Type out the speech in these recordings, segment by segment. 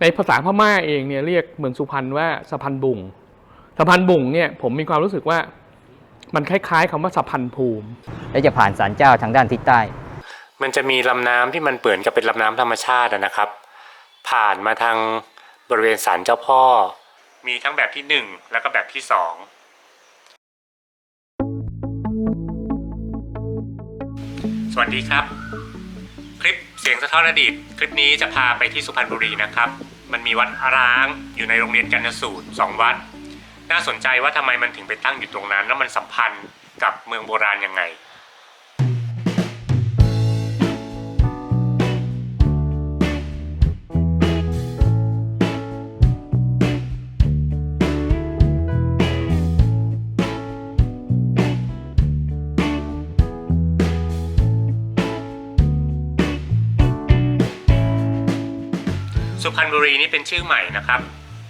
ในภาษาพม่าเองเนี่ยเรียกเมืองสุพรรณว่าสะพานบุงสะพานบุงเนี่ยผมมีความรู้สึกว่ามันคล้ายๆคำว่าสะพานภูมิ และจะผ่านศาลเจ้าทางด้านทิศใต้ มันจะมีลำน้ำที่มันเปือนกับเป็นลำน้ำธรรมชาติอะนะครับ ผ่านมาทางบริเวณศาลเจ้าพ่อ มีทั้งแบบที่หนึ่งแล้วก็แบบที่สองสวัสดีครับคลิป เสียงสะท้อนอดีต คลิปนี้จะพาไปที่สุพรรณบุรีนะครับ มันมีวัดร้างอยู่ในโรงเรียนกันสูตรสองวัด น่าสนใจว่าทำไมมันถึงไปตั้งอยู่ตรงนั้น แล้วมันสัมพันธ์กับเมืองโบราณยังไง สุพรรณบุรีนี่เป็นชื่อใหม่นะครับ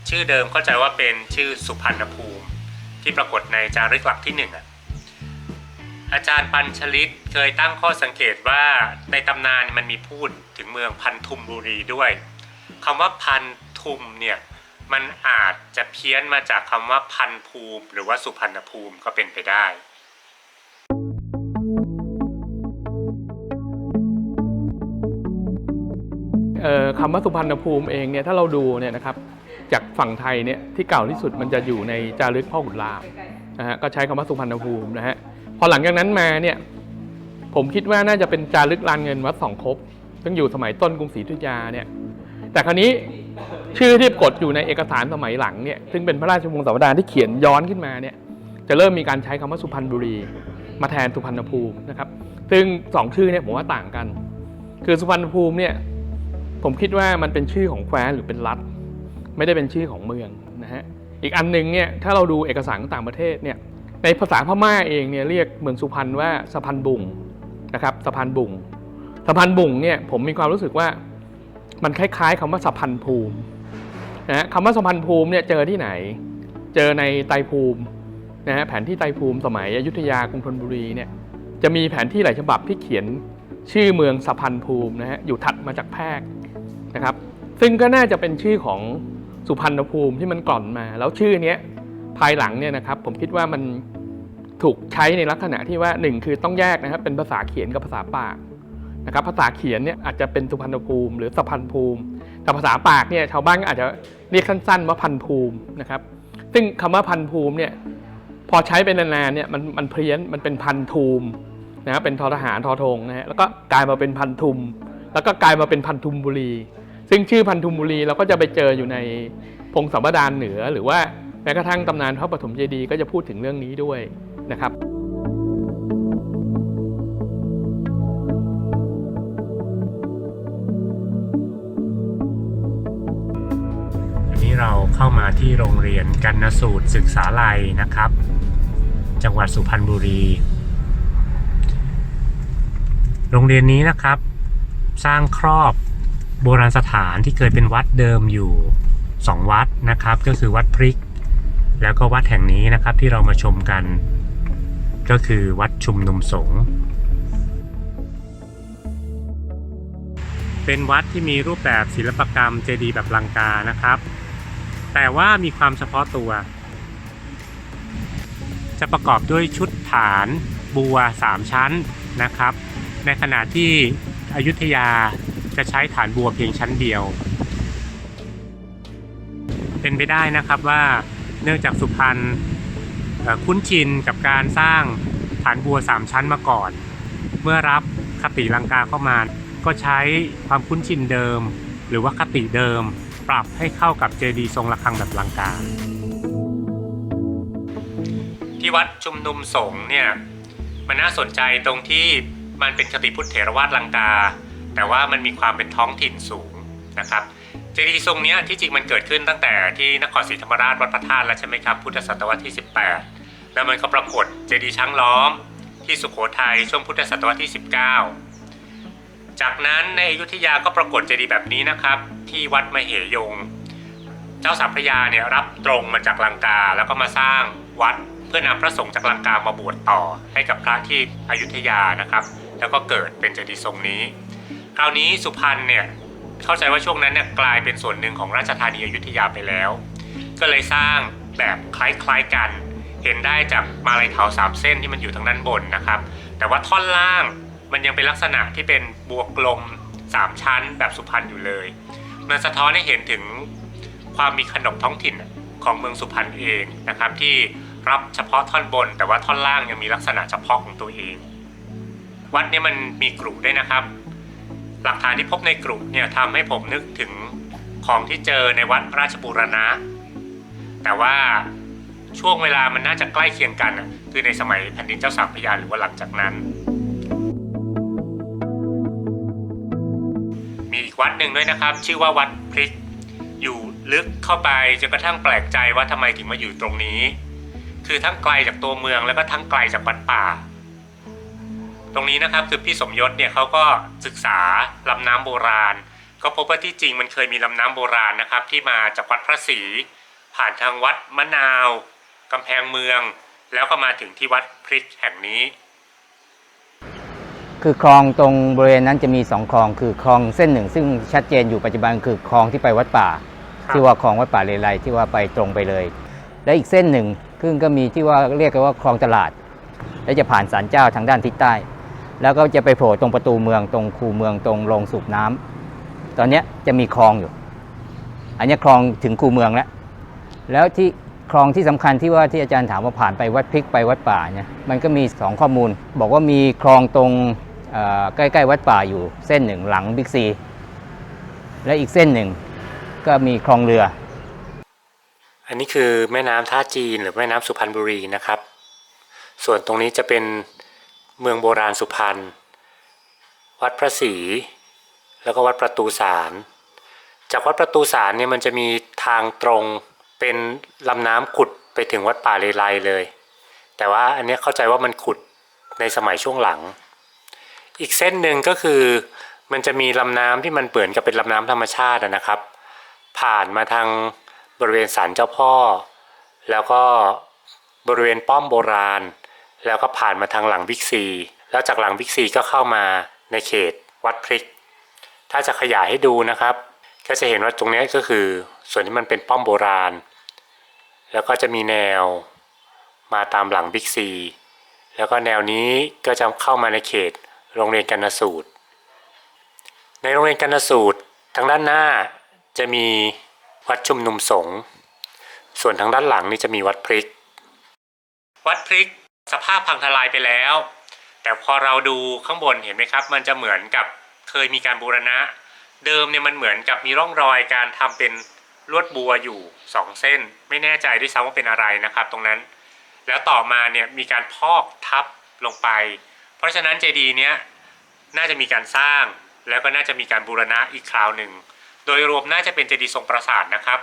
ชื่อเดิมเข้าใจว่าเป็นชื่อสุพรรณภูมิ ที่ปรากฏในจารึกหลักที่หนึ่งอะอาจารย์ปัญชลิตเคยตั้งข้อสังเกตว่าในตำนานมันมีพูดถึงเมืองพันธุมบุรีด้วยคำว่าพันธุมเนี่ยมันอาจจะเพี้ยนมาจากคำว่าพันภูมิ หรือว่าสุพรรณภูมิก็เป็นไปได้ คำว่าสุพรรณภูมิเองเนี่ยถ้าเราดูเนี่ยนะครับจากฝั่งไทยเนี่ยที่เก่าที่สุดมันจะอยู่ในจารึกพ่อขุนรามนะฮะก็ใช้คำว่าสุพรรณภูมินะฮะพอหลังจากนั้นมาเนี่ยผมคิดว่าน่าจะเป็นจารึกลานเงินวัดสองคบซึ่งอยู่สมัยต้นกรุงศรีอยุธยาเนี่ยแต่คราวนี้ชื่อที่กดอยู่ในเอกสารสมัยหลังเนี่ยซึ่งเป็นพระราชวงศ์สาวดารที่เขียนย้อนขึ้นมาเนี่ยจะเริ่มมีการใช้คำว่าสุพรรณบุรี มาแทนสุพรรณภูมินะครับซึ่งสองชื่อเนี่ยผมว่าต่างกัน คือสุพรรณภูมิเนี่ย ผมคิดว่ามันเป็นชื่อของแคว้นหรือเป็นรัฐ ไม่ได้เป็นชื่อของเมืองนะฮะอีกอันหนึ่งเนี่ยถ้าเราดูเอกสารต่างประเทศเนี่ยในภาษาพม่าเองเนี่ยเรียกเมืองสุพรรณว่าสะพานบุงนะครับสะพานบุงสะพานบุงเนี่ยผมมีความรู้สึกว่ามันคล้ายๆคำว่าสะพานภูมินะคำว่าสะพานภูมิเนี่ยเจอที่ไหน เจอในไตภูมินะฮะแผนที่ไตภูมิสมัยอยุธยากรุงธนบุรีเนี่ยจะมีแผนที่หลายฉบับที่เขียนชื่อเมืองสะพานภูมินะฮะอยู่ถัดมาจากแพรก นะครับ ซึ่งก็น่าจะเป็นชื่อของสุพรรณภูมิที่มันกล่อนมา แล้วชื่อนี้ภายหลังเนี่ยนะครับ ผมคิดว่ามันถูกใช้ในลักษณะที่ว่าหนึ่งคือต้องแยกนะครับ เป็นภาษาเขียนกับภาษาปากนะครับ ภาษาเขียนเนี่ยอาจจะเป็นสุพรรณภูมิหรือสะพันภูมิ แต่ภาษาปากเนี่ยชาวบ้านก็อาจจะเรียกสั้นๆว่าพันภูมินะครับ ซึ่งคำว่าพันภูมิเนี่ยพอใช้เป็นนานๆเนี่ยมันมันเพี้ยนมันเป็นพันทูมนะครับเป็นทอทหารทอธงนะฮะแล้วก็กลายมาเป็นพันทุม แล้วก็กลายมาเป็นพันธุมบุรี ซึ่งชื่อพันธุมบุรีเราก็จะไปเจออยู่ในพงศาวดารเหนือ หรือว่าแม้กระทั่งตำนานพระปฐมเจดีย์ก็จะพูดถึงเรื่องนี้ด้วยนะครับอันนี้เราเข้ามาที่โรงเรียนกันนสูตรศึกษาลัยนะครับ จังหวัดสุพรรณบุรี โรงเรียนนี้นะครับ สร้างครอบโบราณสถานที่เคยเป็นวัดเดิมอยู่ 2 วัดนะครับ ก็คือวัดพริก แล้วก็วัดแห่งนี้นะครับที่เรามาชมกัน ก็คือวัดชุมนุมสงฆ์เป็นวัดที่มีรูปแบบศิลปกรรมเจดีย์แบบลังกานะครับ แต่ว่ามีความเฉพาะตัว จะประกอบด้วยชุดฐานบัว 3 ชั้นนะครับ ในขณะที่ อยุธยาจะใช้ฐานบัวเพียงชั้นเดียว เป็นไปได้นะครับว่าเนื่องจากสุพรรณคุ้นชินกับการสร้างฐานบัว3ชั้นมาก่อน เมื่อรับคติลังกาเข้ามา ก็ใช้ความคุ้นชินเดิม หรือว่าคติเดิม ปรับให้เข้ากับเจดีย์ทรงระฆังแบบลังกา ที่วัดชุมนุมสงฆ์เนี่ยมันน่าสนใจตรงที่ มันเป็นคติพุทธเถรวาทลังกา แต่ว่ามันมีความเป็นท้องถิ่นสูงนะครับเจดีย์ทรงนี้ที่จริงมันเกิดขึ้นตั้งแต่ที่นครศรีธรรมราชวัดพระธาตุแล้วใช่ไหมครับพุทธศตวรรษที่ 18 แล้วมันก็ปรากฏเจดีย์ช้างล้อม ที่สุโขทัยช่วงพุทธศตวรรษที่ 19 จากนั้นในอยุธยาก็ปรากฏเจดีย์แบบนี้นะครับ ที่วัดมเหยง เจ้าสามพระยาเนี่ยรับตรงมาจากลังกาแล้วก็มาสร้างวัดเพื่อนำพระสงฆ์จากลังกามาบวชต่อให้กับพระที่อยุธยานะครับ แล้วก็เกิดเป็นเจดีย์ทรงนี้ คราวนี้สุพรรณเนี่ยเข้าใจว่าช่วงนั้นเนี่ยกลายเป็นส่วนหนึ่งของราชธานีอยุธยาไปแล้ว ก็เลยสร้างแบบคล้ายๆกัน เห็นได้จากมาลัยเถาสามเส้นที่มันอยู่ทางด้านบนนะครับ แต่ว่าท่อนล่างมันยังเป็นลักษณะที่เป็นบวกกลมสามชั้นแบบสุพรรณอยู่เลย มันสะท้อนให้เห็นถึงความมีขนบท้องถิ่นของเมืองสุพรรณเองนะครับที่รับเฉพาะท่อนบน แต่ว่าท่อนล่างยังมีลักษณะเฉพาะของตัวเอง วัดนี้มันมีกรุด้วยนะครับ หลักฐานที่พบในกรุเนี่ยทำให้ผมนึกถึงของที่เจอในวัดราชบูรณะ แต่ว่าช่วงเวลามันน่าจะใกล้เคียงกันนะคือในสมัยแผ่นดินเจ้าสามพระยาหรือว่าหลังจากนั้น มีอีกวัดหนึ่งด้วยนะครับ ชื่อว่าวัดพริก อยู่ลึกเข้าไปจนกระทั่งแปลกใจว่าทำไมถึงมาอยู่ตรงนี้ คือทั้งไกลจากตัวเมืองแล้วก็ทั้งไกลจากวัดป่า ตรงนี้นะครับคือพี่สมยศเนี่ยเขาก็ศึกษาลำน้ำโบราณ ก็พบว่าที่จริงมันเคยมีลำน้ำโบราณนะครับ ที่มาจากวัดพระศรีผ่านทางวัดมะนาวกำแพงเมือง แล้วก็มาถึงที่วัดพริกแห่งนี้ คือคลองตรงบริเวณนั้นจะมีสองคลอง คือคลองเส้นหนึ่ง ซึ่งชัดเจนอยู่ปัจจุบันคือคลองที่ไปวัดป่าครับที่ว่าคลองวัดป่าเลไลที่ว่าไปตรงไปเลย และอีกเส้นหนึ่งซึ่งก็มีที่ว่าเรียกกันว่าคลองตลาด และจะผ่านศาลเจ้าทางด้านทิศใต้ แล้วก็จะไปโผล่ตรงประตูเมืองตรงคูเมืองตรงโรงสูบน้ำตอนนี้จะมีคลองอยู่ อันนี้คลองถึงคูเมืองแล้ว แล้วที่คลองที่สำคัญที่ว่าที่อาจารย์ถามว่าผ่านไปวัดพริกไปวัดป่าเนี่ยมันก็มีสองข้อมูล บอกว่ามีคลองตรงใกล้ๆวัดป่าอยู่เส้นหนึ่งหลังบิ๊กซี และอีกเส้นหนึ่งก็มีคลองเรือ อันนี้คือแม่น้ำท่าจีนหรือแม่น้ำสุพรรณบุรีนะครับ ส่วนตรงนี้จะเป็น เมืองโบราณสุพรรณ วัดพระศรี แล้วก็วัดประตูสาร จากวัดประตูสารเนี่ยมันจะมีทางตรงเป็นลำน้ำขุดไปถึงวัดป่าเลไลเลย แต่ว่าอันนี้เข้าใจว่ามันขุดในสมัยช่วงหลัง อีกเส้นหนึ่งก็คือมันจะมีลำน้ำที่มันเปื่อนกับเป็นลำน้ำธรรมชาตินะครับ ผ่านมาทางบริเวณศาลเจ้าพ่อ แล้วก็บริเวณป้อมโบราณ แล้วก็ผ่านมาทางหลังบิ๊กซี แล้วจากหลังบิ๊กซีก็เข้ามาในเขตวัดพริก ถ้าจะขยายให้ดูนะครับ ก็จะเห็นว่าตรงนี้ก็คือส่วนที่มันเป็นป้อมโบราณ แล้วก็จะมีแนวมาตามหลังบิ๊กซี แล้วก็แนวนี้ก็จะเข้ามาในเขตโรงเรียนกนสูตร ในโรงเรียนกนสูตรทางด้านหน้าจะมีวัดชุมนุมสงฆ์ส่วนทางด้านหลังนี่จะมีวัดพริก วัดพริก สภาพพังทลายไปแล้ว แต่พอเราดูข้างบนเห็นไหมครับ มันจะเหมือนกับเคยมีการบูรณะ เดิมเนี่ยมันเหมือนกับมีร่องรอยการทำเป็นลวดบัวอยู่สองเส้น ไม่แน่ใจด้วยซ้ำว่าเป็นอะไรนะครับ ตรงนั้น แล้วต่อมาเนี่ยมีการพอกทับลงไป เพราะฉะนั้นเจดีย์เนี้ยน่าจะมีการสร้างแล้วก็น่าจะมีการบูรณะอีกคราวหนึ่ง โดยรวมน่าจะเป็นเจดีย์ทรงปราสาทนะครับ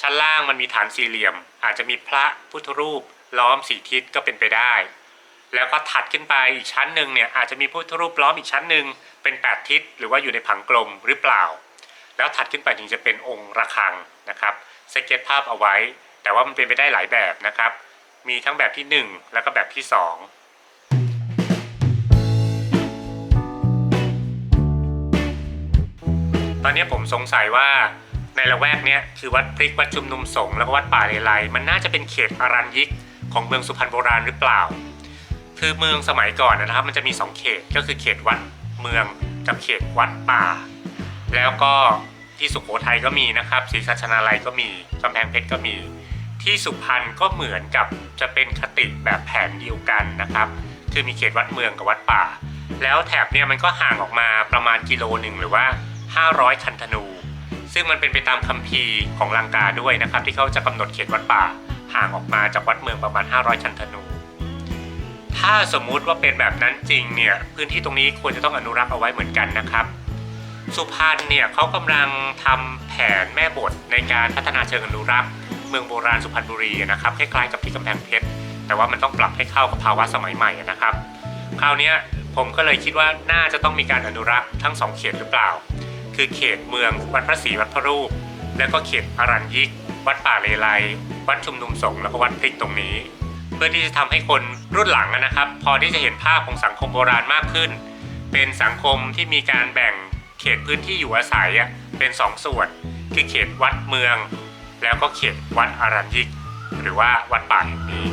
ชั้นล่างมันมีฐานสี่เหลี่ยม อาจจะมีพระพุทธรูป ล้อมสี่ทิศก็เป็นไปได้ แล้วก็ถัดขึ้นไปอีกชั้นหนึ่งเนี่ยอาจจะมีพุทธรูปล้อมอีกชั้นหนึ่งเป็นแปดทิศหรือว่าอยู่ในผังกลมหรือเปล่า แล้วถัดขึ้นไปถึงจะเป็นองค์ระฆังนะครับสเก็ตภาพเอาไว้ แต่ว่ามันเป็นไปได้หลายแบบนะครับ มีทั้งแบบที่หนึ่งแล้วก็แบบที่สองตอนนี้ผมสงสัยว่าในละแวกเนี้ยคือวัดพริกวัดชุมนุมสงฆ์แล้วก็วัดป่าเลไลมันน่าจะเป็นเขตอรัญยิก ของเมืองสุพรรณโบราณหรือเปล่า คือเมืองสมัยก่อนนะครับ มันจะมี 2 เขตก็คือเขตวัดเมืองกับเขตวัดป่า แล้วก็ที่สุโขทัยก็มีนะครับศรีสัชนาลัยก็มีกำแพงเพชรก็มี ที่สุพรรณก็เหมือนกับจะเป็นคติแบบแผนเดียวกันนะครับ คือมีเขตวัดเมืองกับวัดป่า แล้วแถบเนี่ยมันก็ห่างออกมาประมาณกิโลหนึ่งหรือว่า 500 คันธนู ซึ่งมันเป็นไปตามคัมภีร์ของลังกาด้วยนะครับ ที่เขาจะกำหนดเขตวัดป่า ห่างออกมาจากวัดเมืองประมาณ 500คันธนู ถ้าสมมุติว่าเป็นแบบนั้นจริงเนี่ยพื้นที่ตรงนี้ควรจะต้องอนุรักษ์เอาไว้เหมือนกันนะครับ สุพรรณเนี่ยเขากำลังทำแผนแม่บทในการพัฒนาเชิงอนุรักษ์ เมืองโบราณสุพรรณบุรีนะครับคล้ายๆกับที่กำแพงเพชรแต่ว่ามันต้องปรับให้เข้ากับภาวะสมัยใหม่นะครับ คราวนี้ผมก็เลยคิดว่าน่าจะต้องมีการอนุรักษ์ทั้งสองเขตหรือเปล่า คือเขตเมืองวัดพระศรีวัดพระรูป แล้วก็เขตอารัญยิก วัดป่าเลไลวัดชุมนุมสงฆ์แล้วก็วัดพริกตรงนี้ เพื่อที่จะทำให้คนรุ่นหลังนะครับ พอที่จะเห็นภาพของสังคมโบราณมากขึ้น เป็นสังคมที่มีการแบ่งเขตพื้นที่อยู่อาศัยเป็นสองส่วนคือเขตวัดเมือง แล้วก็เขตวัดอารัญยิก หรือว่าวัดป่าแห่งนี้